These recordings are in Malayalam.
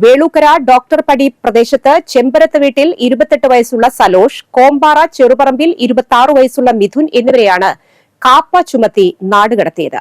വേളൂക്കര ഡോക്ടർ പടി പ്രദേശത്ത് ചെമ്പരത്ത് വീട്ടിൽ ഇരുപത്തെട്ട് വയസ്സുള്ള സലോഷ് കോമ്പാറ ചെറുപറമ്പിൽ ഇരുപത്തി ആറ് വയസ്സുള്ള മിഥുൻ എന്നിവരെയാണ് കാപ്പ ചുമത്തി നാടുകടത്തിയത്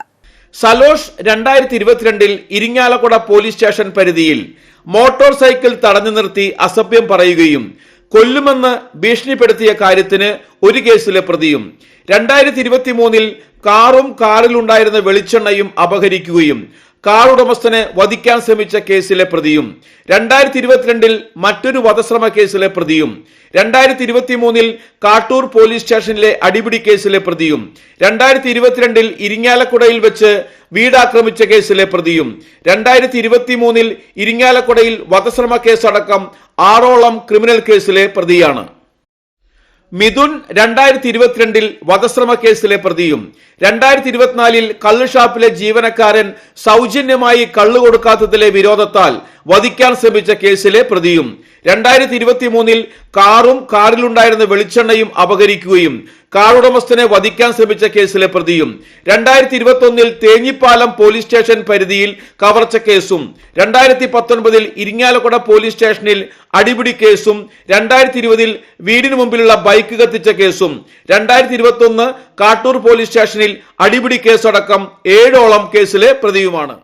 സലോഷ് രണ്ടായിരത്തി ഇരുപത്തിരണ്ടിൽ ഇരിങ്ങാലക്കുട പോലീസ് സ്റ്റേഷൻ പരിധിയിൽ മോട്ടോർ സൈക്കിൾ തടഞ്ഞു നിർത്തി അസഭ്യം പറയുകയും കൊല്ലുമെന്ന് ഭീഷണിപ്പെടുത്തിയ കാര്യത്തിന് ഒരു കേസിലെ പ്രതിയും രണ്ടായിരത്തി ഇരുപത്തി മൂന്നിൽ കാറും കാറിലുണ്ടായിരുന്ന വെളിച്ചെണ്ണയും അപഹരിക്കുകയും കാർ ഉടമസ്ഥനെ വധിക്കാൻ ശ്രമിച്ച കേസിലെ പ്രതിയും രണ്ടായിരത്തി ഇരുപത്തിരണ്ടിൽ മറ്റൊരു വധശ്രമ കേസിലെ പ്രതിയും രണ്ടായിരത്തി ഇരുപത്തി മൂന്നിൽ കാട്ടൂർ പോലീസ് സ്റ്റേഷനിലെ അടിപിടി കേസിലെ പ്രതിയും രണ്ടായിരത്തി ഇരുപത്തിരണ്ടിൽ ഇരിങ്ങാലക്കുടയിൽ വെച്ച് വീടാക്രമിച്ച കേസിലെ പ്രതിയും രണ്ടായിരത്തി ഇരുപത്തി മൂന്നിൽ ഇരിങ്ങാലക്കുടയിൽ വധശ്രമ കേസടക്കം ആറോളം ക്രിമിനൽ കേസിലെ പ്രതിയാണ്. മിഥുൻ രണ്ടായിരത്തി ഇരുപത്തിരണ്ടിൽ വധശ്രമ കേസിലെ പ്രതിയും രണ്ടായിരത്തി ഇരുപത്തിനാലിൽ കള്ള് ഷാപ്പിലെ ജീവനക്കാരൻ സൗജന്യമായി കള്ളു കൊടുക്കാത്തതിലെ വിരോധത്താൽ വധിക്കാൻ ശ്രമിച്ച കേസിലെ പ്രതിയും രണ്ടായിരത്തി ഇരുപത്തി മൂന്നിൽ കാറും കാറിലുണ്ടായിരുന്ന വെളിച്ചെണ്ണയും അപഹരിക്കുകയും കാർ ഉടമസ്ഥനെ വധിക്കാൻ ശ്രമിച്ച കേസിലെ പ്രതിയും രണ്ടായിരത്തി ഇരുപത്തി ഒന്നിൽ തേഞ്ഞിപ്പാലം പോലീസ് സ്റ്റേഷൻ പരിധിയിൽ കവർച്ച കേസും രണ്ടായിരത്തി പത്തൊൻപതിൽ ഇരിങ്ങാലക്കുട പോലീസ് സ്റ്റേഷനിൽ അടിപിടി കേസും രണ്ടായിരത്തി ഇരുപതിൽ വീടിന് മുമ്പിലുള്ള ബൈക്ക് കത്തിച്ച കേസും രണ്ടായിരത്തി ഇരുപത്തി ഒന്ന് കാട്ടൂർ പോലീസ് സ്റ്റേഷനിൽ അടിപിടി കേസടക്കം ഏഴോളം കേസിലെ പ്രതിയുമാണ്.